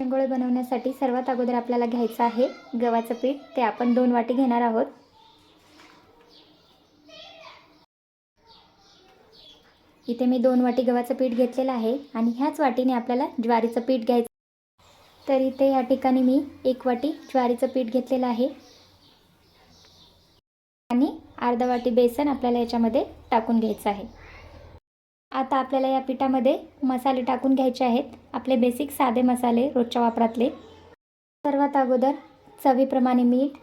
शेंगोळे बनवण्यासाठी सर्वात अगोदर आपल्याला घ्यायचं आहे गव्हाचं पीठ. ते आपण दोन वाटी घेणार आहोत. इथे मी दोन वाटी गव्हाचं पीठ घेतलेलं आहे आणि ह्याच वाटीने आपल्याला ज्वारीचं पीठ घ्यायचं. तर इथे या ठिकाणी मी एक वाटी ज्वारीचं पीठ घेतलेलं आहे. आणि अर्धा वाटी बेसन आपल्याला याच्यामध्ये टाकून घ्यायचं आहे. आता आपल्याला या पिठामध्ये मसाले टाकून घ्यायचे आहेत. आपले बेसिक साधे मसाले रोजच्या वापरातले. सर्वात अगोदर चवीप्रमाणे मीठ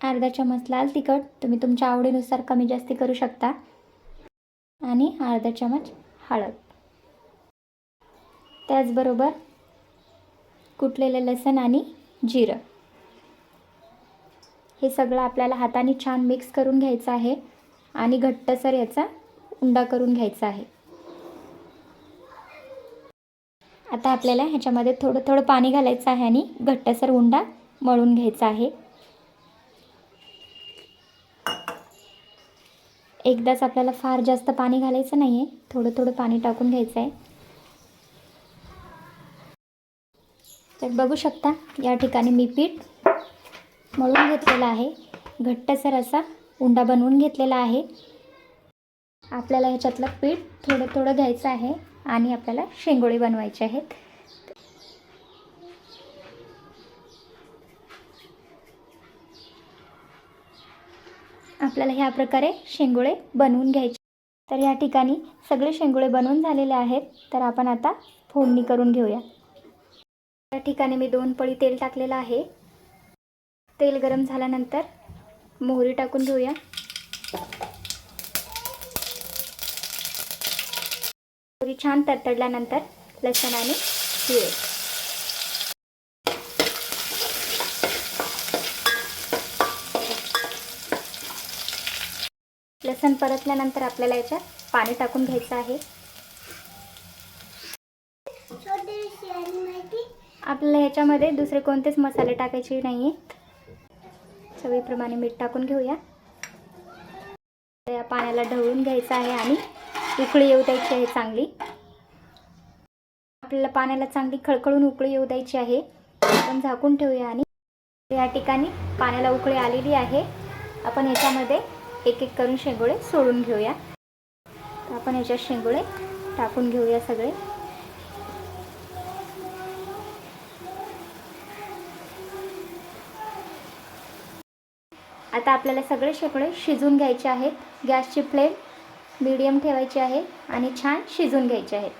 अर्धा चमच लाल तिखट तुम्ही तुमच्या आवडीनुसार कमी जास्ती करू शकता. आणि अर्धा चमच हळद. त्याचबरोबर कुटलेलं लसण आणि जिरं. हे सगळं आपल्याला हाताने छान मिक्स करून घ्यायचं आहे. आणि घट्टसर याचा उंडा करून घ्यायचा आहे. आता आपल्याला ह्याच्यामध्ये थोडं थोडं पाणी घालायचं आहे आणि घट्टसर उंडा मळून घ्यायचा आहे. एकदाच आपल्याला फार जास्त पाणी घालायचं नाही आहे थोडं थोडं पाणी टाकून घ्यायचं आहे. तर बघू शकता या ठिकाणी मी पीठ मळून घेतलेला आहे. घट्टसर असा उंडा बनवून घेतलेला आहे. आपल्याला ह्याच्यातलं पीठ थोडं थोडं घ्यायचं आहे आणि आपल्याला शेंगोळे बनवायचे आहेत. आपल्याला ह्या प्रकारे शेंगोळे बनवून घ्यायचे. तर या ठिकाणी सगळे शेंगोळे बनवून झालेले आहेत. तर आपण आता फोडणी करून घेऊया. या ठिकाणी मी दोन पळी तेल टाकलेलं आहे. तेल गरम झाल्यानंतर मोहरी टाकून घेऊया. मोहरी छान तडतडल्यानंतर लसण आणि जिरे लसण परतल्यानंतर आपल्याला याच्यात पाणी टाकून घ्यायचं आहे. आपल्याला ह्याच्यामध्ये दुसरे कोणतेच मसाले टाकायचे नाही आहेत चवीप्रमाणे मीठ टाकून घेऊया. या पाण्याला ढवळून घ्यायचं आहे आणि उकळी येऊ द्यायची आहे चांगली. आपल्याला पाण्याला चांगली खळखळून उकळी येऊ द्यायची आहे. आपण झाकून ठेवूया आणि या ठिकाणी पाण्याला उकळी आलेली आहे. आपण ह्याच्यामध्ये एक एक करून शेंगोळे सोडून घेऊया. आपण ह्याच्यात शेंगोळे टाकून घेऊया सगळे. आता आपल्याला सगळे शेंगोळे शिजून घ्यायचे आहेत. गॅसची फ्लेम मीडियम ठेवायची आहे आणि छान शिजून घ्यायचे आहेत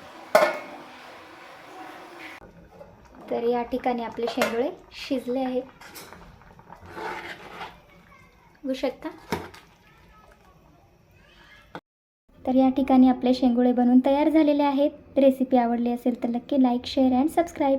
तर या ठिकाणी आपले शेंगोळे शिजले आहेत बघू शकता? तर या ठिकाणी आपले शेंगोळे बनवून तयार झालेले आहेत. रेसिपी आवडली असेल तर नक्की लाईक शेअर अँड सबस्क्राईब.